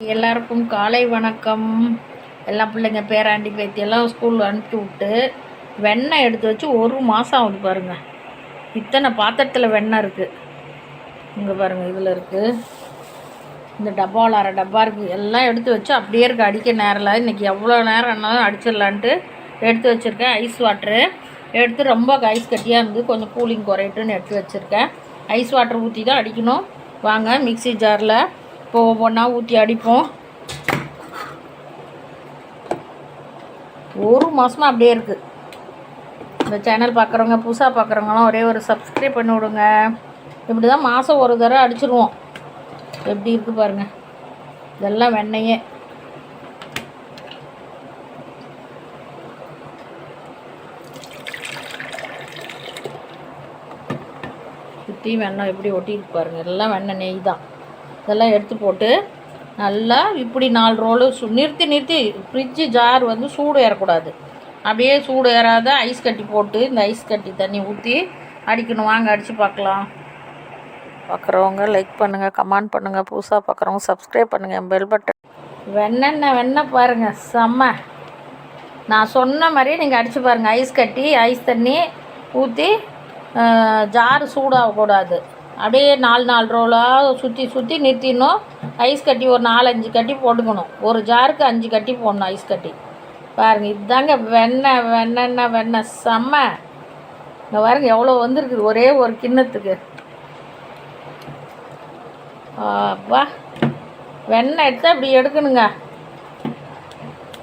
எல்லாருக்கும் காலை வணக்கம். எல்லா பிள்ளைங்க பேராண்டி பேத்தி எல்லாம் ஸ்கூல் அனுப்பி விட்டு வெண்ணெய் எடுத்து வச்சு ஒரு மாதம் ஆகுது பாருங்க. இத்தனை பாத்திரத்தில் வெண்ணெய் இருக்குது இங்கே பாருங்க இதில் இருக்குது இந்த டப்பாவில் அரை டப்பா இருக்குது எல்லாம் எடுத்து வச்சு அப்படியே இருக்குது அடிக்க நேரில் இன்றைக்கி எவ்வளோ நேரம் ஆனாலும் அடிச்சிடலான்ட்டு எடுத்து வச்சுருக்கேன். ஐஸ் வாட்ரு எடுத்து ரொம்ப ஐஸ் கட்டியாக இருந்து கொஞ்சம் கூலிங் குறையட்டுன்னு எடுத்து வச்சுருக்கேன். ஐஸ் வாட்டர் ஊற்றி தான் அடிக்கணும். வாங்க மிக்சி ஜாரில் இப்போ ஒவ்வொன்றா ஊற்றி அடிப்போம். ஒரு மாதமாக அப்படியே இருக்குது இந்த சேனல் பார்க்குறவங்க புதுசாக பார்க்குறவங்களாம் ஒரே ஒரு சப்ஸ்கிரைப் பண்ணி விடுங்க. இப்படி தான் மாதம் ஒரு தடவை அடிச்சிருவோம். எப்படி இருக்குது பாருங்கள் இதெல்லாம் வெண்ணெயே. சுற்றி வெண்ணெய் எப்படி ஒட்டிட்டு பாருங்கள் எல்லாம் வெண்ணெய் நெய் தான். இதெல்லாம் எடுத்து போட்டு நல்லா இப்படி நாலு ரோலு சு நிறுத்தி நிறுத்தி ஃப்ரிட்ஜு ஜார் வந்து சூடு ஏறக்கூடாது. அப்படியே சூடு ஏறாத ஐஸ் கட்டி போட்டு இந்த ஐஸ் கட்டி தண்ணி ஊற்றி அடிக்கணும். வாங்க அடித்து பார்க்கலாம். பார்க்குறவங்க லைக் பண்ணுங்கள் கமெண்ட் பண்ணுங்கள் புதுசாக பார்க்குறவங்க சப்ஸ்கிரைப் பண்ணுங்கள் பெல் பட்டன் வெண்ணெண்ணெய் வெண்ணெய் பாருங்கள் செம்ம. நான் சொன்ன மாதிரியே நீங்கள் அடித்து பாருங்கள் ஐஸ் கட்டி ஐஸ் தண்ணி ஊற்றி ஜாரு சூடாகக்கூடாது. அப்படியே நாலு நாலு ரோலாக சுற்றி சுற்றி நிறுத்திடணும். ஐஸ் கட்டி ஒரு நாலஞ்சு கட்டி போட்டுக்கணும். ஒரு ஜாருக்கு அஞ்சு கட்டி போடணும் ஐஸ் கட்டி. பாருங்கள் இதுதாங்க வெண்ணெய் வெண்ணெண்ணெய் வெண்ணெய். செம்ம. இங்கே பாருங்க எவ்வளோ வந்திருக்குது. ஒரே ஒரு கிண்ணத்துக்கு. அப்பா. வெண்ணெய் எடுத்தால் இப்படி எடுக்கணுங்க.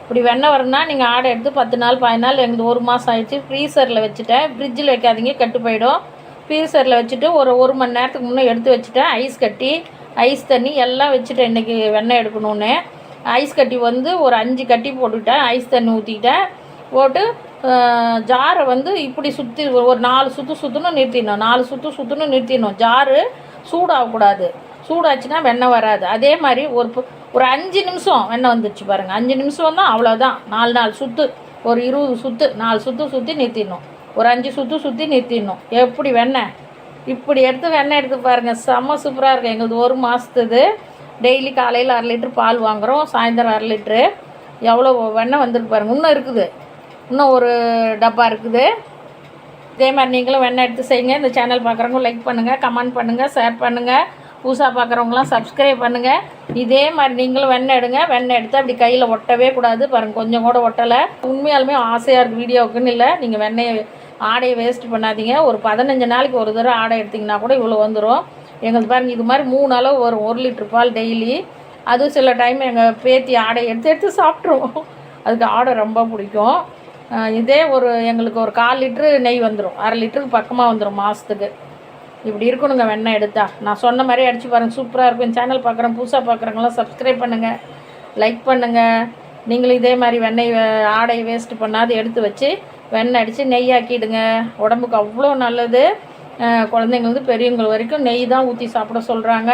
இப்படி வெண்ணெய் வரணும்னா நீங்கள் ஆடை எடுத்து பத்து நாள் பதினாலு எங்களுக்கு ஒரு மாதம் ஆயிடுச்சு. ஃப்ரீசரில் வச்சுட்டேன். ஃப்ரிட்ஜில் வைக்காதீங்க கெட்டு போயிடும். ஃப்ரீசரில் வச்சுட்டு ஒரு ஒரு மணி நேரத்துக்கு முன்னே எடுத்து வச்சுட்டேன். ஐஸ் கட்டி ஐஸ் தண்ணி எல்லாம் வச்சுட்டேன் இன்றைக்கி வெண்ணெய் எடுக்கணுன்னு ஐஸ் கட்டி வந்து ஒரு அஞ்சு கட்டி போட்டுக்கிட்டேன். ஐஸ் தண்ணி ஊற்றிக்கிட்டேன் போட்டு ஜாரை வந்து இப்படி சுற்றி ஒரு நாலு சுற்று சுற்றுன்னு நிறுத்திடணும். நாலு சுற்று சுற்றணும் நிறுத்திடணும். ஜாரு சூடாகக்கூடாது. சூடாச்சுன்னா வெண்ணெய் வராது. அதே மாதிரி ஒரு ஒரு அஞ்சு நிமிஷம் வெண்ணெய் வந்துடுச்சு பாருங்கள் அஞ்சு நிமிஷம் தான் அவ்வளோதான் நாலு நாலு சுற்று ஒரு இருபது சுற்று நாலு சுற்று சுற்றி நிறுத்திடணும். ஒரு அஞ்சு சுற்றி சுற்றி நிறுத்திடணும். எப்படி வெண்ணெய்? இப்படி எடுத்து வெண்ணெய் எடுத்து பாருங்கள் செம்ம சூப்பராக இருக்கும் எங்களுக்கு ஒரு மாதத்துது டெய்லி காலையில் அரை லிட்ரு பால் வாங்குகிறோம் சாயந்தரம் அரை லிட்ரு எவ்வளோ வெண்ணெய் வந்துருக்கு பாருங்கள் இன்னும் இருக்குது. இன்னும் ஒரு டப்பா இருக்குது. இதே மாதிரி நீங்களும் வெண்ணெய் எடுத்து செய்யுங்க. இந்த சேனல் பார்க்குறவங்க லைக் பண்ணுங்கள் கமெண்ட் பண்ணுங்கள் ஷேர் பண்ணுங்கள் புதுசாக பார்க்குறவங்களாம் சப்ஸ்கிரைப் பண்ணுங்கள் இதே மாதிரி நீங்களும் வெண்ணெய் எடுங்க. வெண்ணெய் எடுத்து அப்படி கையில் ஒட்டவே கூடாது. பாருங்கள் கொஞ்சம் கூட ஒட்டலை. உண்மையாலுமே ஆசையாக இருக்குது வீடியோவுக்குன்னு இல்லை. நீங்கள் வெண்ணெயை ஆடையை வேஸ்ட் பண்ணாதீங்க. ஒரு பதினஞ்சு நாளைக்கு ஒரு தடவை ஆடை எடுத்திங்கன்னா கூட இவ்வளோ வந்துடும் எங்களுக்கு பாருங்கள் இது மாதிரி மூணு அளவு வரும். ஒரு லிட்ரு பால் டெய்லி அதுவும் சில டைம் எங்கள் பேத்தி ஆடை எடுத்து எடுத்து சாப்பிட்ருவோம் அதுக்கு ஆடை ரொம்ப பிடிக்கும். இதே ஒரு எங்களுக்கு ஒரு கால் லிட்ரு நெய் வந்துடும் அரை லிட்டருக்கு பக்கமாக வந்துடும் மாதத்துக்கு இப்படி இருக்கணுங்க வெண்ணெய் எடுத்தா. நான் சொன்ன மாதிரி அடித்து பாருங்கள் சூப்பராக இருக்கும். சேனல் பார்க்குறேன் புதுசாக பார்க்குறவங்களாம் சப்ஸ்கிரைப் பண்ணுங்கள் லைக் பண்ணுங்கள் நீங்களும் இதே மாதிரி வெண்ணெய் ஆடையை ஆடை வேஸ்ட் பண்ணாது எடுத்து வச்சு வெண்ணெய் அடித்து நெய் ஆக்கிடுங்க உடம்புக்கு அவ்வளோ நல்லது. குழந்தைங்களுக்கு பெரியவங்க வரைக்கும் நெய் தான் ஊற்றி சாப்பிட சொல்கிறாங்க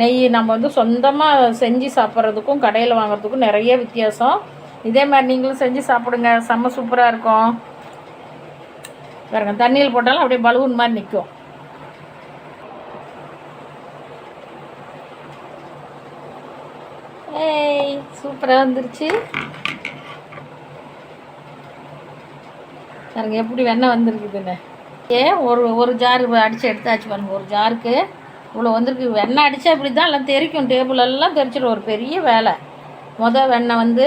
நெய் நம்ம வந்து சொந்தமாக செஞ்சு சாப்பிட்றதுக்கும் கடையில் வாங்குறதுக்கும் நிறைய வித்தியாசம். இதே மாதிரி நீங்களும் செஞ்சு சாப்பிடுங்க. செம்ம சூப்பராக இருக்கும். பாருங்க தண்ணியில் போட்டாலும் அப்படியே பலூன் மாதிரி நிற்கும் ஏய் சூப்பராக வந்துருச்சு. பாருங்க எப்படி வெண்ணெய் வந்திருக்குதுன்னு. ஏன் ஒரு ஒரு ஜாரு அடித்து எடுத்தாச்சு பாருங்க ஒரு ஜாருக்கு இவ்வளோ வந்திருக்கு. வெண்ணெய் அடித்தா இப்படி தான் எல்லாம் தெரிக்கும். டேபிள் எல்லாம் தெரிச்சிடும் ஒரு பெரிய வேலை. மொதல் வெண்ணெய் வந்து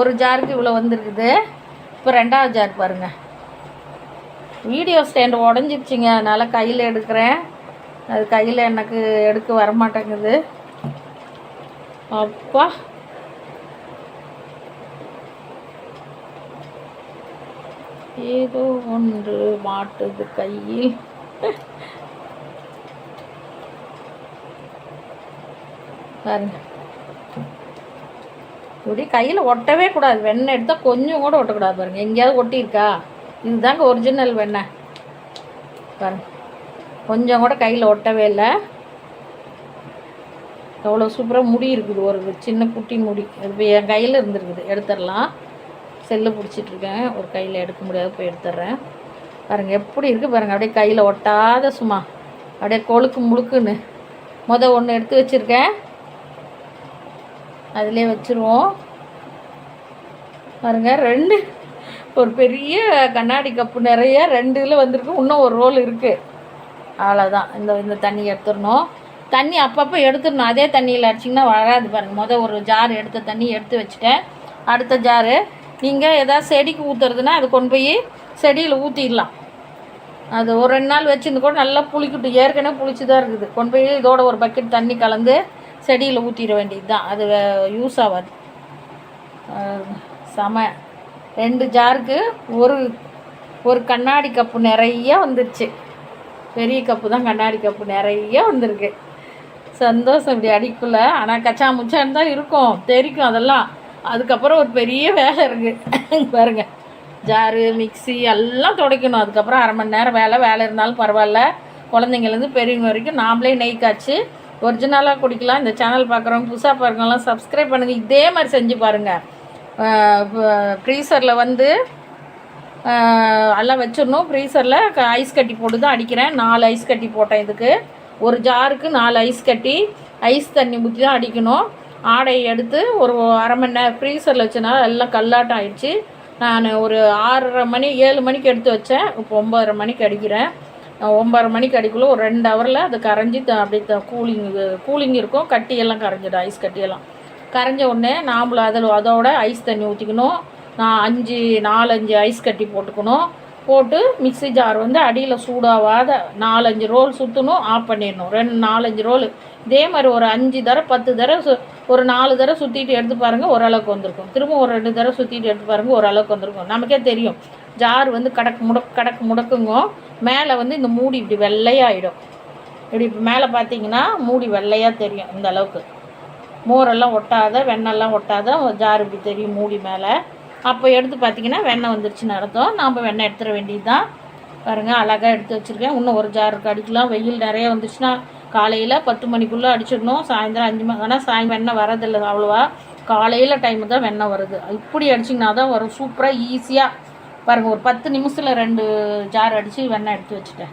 ஒரு ஜாருக்கு இவ்வளோ வந்திருக்குது. இப்போ ரெண்டாவது ஜார் பாருங்க. வீடியோ ஸ்டாண்டு உடஞ்சிருச்சுங்க. அதனால் கையில் எடுக்கிறேன். அது கையில் எனக்கு எடுக்க வரமாட்டேங்குது. அப்பா. ஏதோ ஒன்று மாட்டுது கையில். பாருங்க. இப்படி கையில் ஒட்டவே கூடாது. வெண்ணெய் எடுத்தால் கொஞ்சம் கூட ஒட்டக்கூடாது பாருங்க. எங்கேயாவது ஒட்டியிருக்கா? இதுதாங்க ஒரிஜினல் வெண்ணெய். பாருங்க. கொஞ்சம் கூட கையில் ஒட்டவே இல்லை. எவ்வளோ சூப்பராக முடி இருக்குது ஒரு சின்ன குட்டி முடி. அது என் கையில் இருந்துருக்குது. எடுத்துடலாம். செல்லு பிடிச்சிட்ருக்கேன். ஒரு கையில் எடுக்க முடியாது போய் எடுத்துட்றேன். பாருங்கள் எப்படி இருக்குது பாருங்கள் அப்படியே கையில் ஒட்டாத சும்மா. அப்படியே கொழுக்கு முழுக்குன்னு. முத ஒன்று எடுத்து வச்சுருக்கேன். அதிலே வச்சுருவோம். பாருங்க ரெண்டு. ஒரு பெரிய கண்ணாடி கப்பு நிறைய ரெண்டு இதில் வந்திருக்கு. இன்னும் ஒரு ரோல் இருக்குது அவ்வளோதான் இந்த இந்த தண்ணி எடுத்துடணும். தண்ணி அப்பப்போ எடுத்துடணும். அதே தண்ணியில் அடிச்சிங்கன்னா வராது பாருங்கள் மொதல் ஒரு ஜார் எடுத்த தண்ணி எடுத்து வச்சுட்டேன். அடுத்த ஜாரு நீங்கள் எதாவது செடிக்கு ஊற்றுறதுன்னா அது கொண்டு போய் செடியில் ஊற்றிடலாம் அது ஒரு ரெண்டு நாள் வச்சுருந்து கூட நல்லா புளிக்கிட்டு ஏற்கனவே புளிச்சு தான் இருக்குது. கொண்டு போய் இதோட ஒரு பக்கெட் தண்ணி கலந்து செடியில் ஊற்றிட வேண்டியது தான் அது யூஸ் ஆகாது. அஹ் செம. ரெண்டு ஜாருக்கு ஒரு ஒரு கண்ணாடி கப்பு நிறைய வந்துருச்சு. பெரிய கப்பு தான் கண்ணாடி கப்பு நிறைய வந்திருக்கு. சந்தோஷம் இப்படி அடிக்குள்ள ஆனால் கச்சா முச்சான்னு தான் இருக்கும் தெரிக்கும் அதெல்லாம். அதுக்கப்புறம் ஒரு பெரிய வேலை இருக்குது பாருங்கள் ஜாரு மிக்ஸி எல்லாம் துடைக்கணும். அதுக்கப்புறம் அரை மணி நேரம் வேலை வேலை இருந்தாலும் பரவாயில்ல. குழந்தைங்கலேருந்து பெரியவங்க வரைக்கும் நாமளே நெய் காய்ச்சி ஒரிஜினலாக குடிக்கலாம். இந்த சேனல் பார்க்குறவங்க புதுசாக பாருங்கலாம் சப்ஸ்கிரைப் பண்ணுங்கள் இதே மாதிரி செஞ்சு பாருங்கள் ஃப்ரீசரில் வந்து எல்லாம் வச்சிடணும். ஃப்ரீசரில் ஐஸ் கட்டி போட்டு தான் அடிக்கிறேன். நாலு ஐஸ் கட்டி போட்டேன் இதுக்கு. ஒரு ஜாருக்கு நாலு ஐஸ் கட்டி ஐஸ் தண்ணி ஊற்றி தான் அடிக்கணும். ஆடையை எடுத்து ஒரு அரை மணி நேரம் ஃப்ரீசரில் வச்சனால எல்லாம் கல்லாட்டம் ஆயிடுச்சு. நான் ஒரு ஆறரை மணி ஏழு மணிக்கு எடுத்து வச்சேன். இப்போ ஒம்பதரை மணிக்கு அடிக்கிறேன். ஒம்பதரை மணிக்கு அடிக்குள்ள ஒரு ரெண்டு ஹவரில் அது கரைஞ்சி த- அப்படியே த- கூலிங் கூலிங் இருக்கும். கட்டியெல்லாம் கரைஞ்சிடும் ஐஸ் கட்டியெல்லாம் கரைஞ்ச உடனே நாம்பளும் அதில் அதோட ஐஸ் தண்ணி ஊற்றிக்கணும் நான் அஞ்சு நாலஞ்சு ஐஸ் கட்டி போட்டுக்கணும். போட்டு மிக்ஸி ஜார் வந்து அடியில் சூடாகாத நாலஞ்சு ரோல் சுற்றணும் ஆஃப் பண்ணிடணும். ரெண்டு நாலஞ்சு ரோல். இதே மாதிரி ஒரு அஞ்சு தடவை பத்து தடவை சு ஒரு நாலு தடவை சுற்றிட்டு எடுத்து பாருங்கள் ஓரளவுக்கு வந்திருக்கும். திரும்ப ஒரு ரெண்டு தடவை சுற்றிட்டு எடுத்து பாருங்கள் ஓரளவுக்கு வந்திருக்கும். நமக்கே தெரியும். ஜார் வந்து கடக்கு முடக் கடக்கு முடக்குங்க மேலே வந்து இந்த மூடி இப்படி வெள்ளையாகிடும் இப்படி மேலே பார்த்தீங்கன்னா மூடி வெள்ளையாக தெரியும் இந்த அளவுக்கு. மோரெல்லாம் ஒட்டாத வெண்ணெல்லாம் ஒட்டாத ஜார் இப்படி தெரியும் மூடி மேலே. அப்போ எடுத்து பார்த்தீங்கன்னா வெண்ணெய் வந்துருச்சுன்னு அர்த்தம். நாம் வெண்ணெய் எடுத்துட வேண்டியது தான் பாருங்கள் அழகாக எடுத்து வச்சுருக்கேன். இன்னும் ஒரு ஜாருக்கு அடிக்கலாம். வெயில் நிறைய வந்துச்சுன்னா காலையில் பத்து மணிக்குள்ளே அடிச்சிடணும். சாயந்தரம் அஞ்சு மணி ஆனால் சாயந்தரம் வெண்ணெய் வரதில்லை அவ்வளோவா. காலையில் டைமு தான் வெண்ணெய் வருது. இப்படி அடிச்சிங்கன்னா தான் வரும். சூப்பராக ஈஸியாக பாருங்கள் ஒரு பத்து நிமிஷத்தில் ரெண்டு ஜார் அடித்து வெண்ணெய் எடுத்து வச்சுட்டேன்.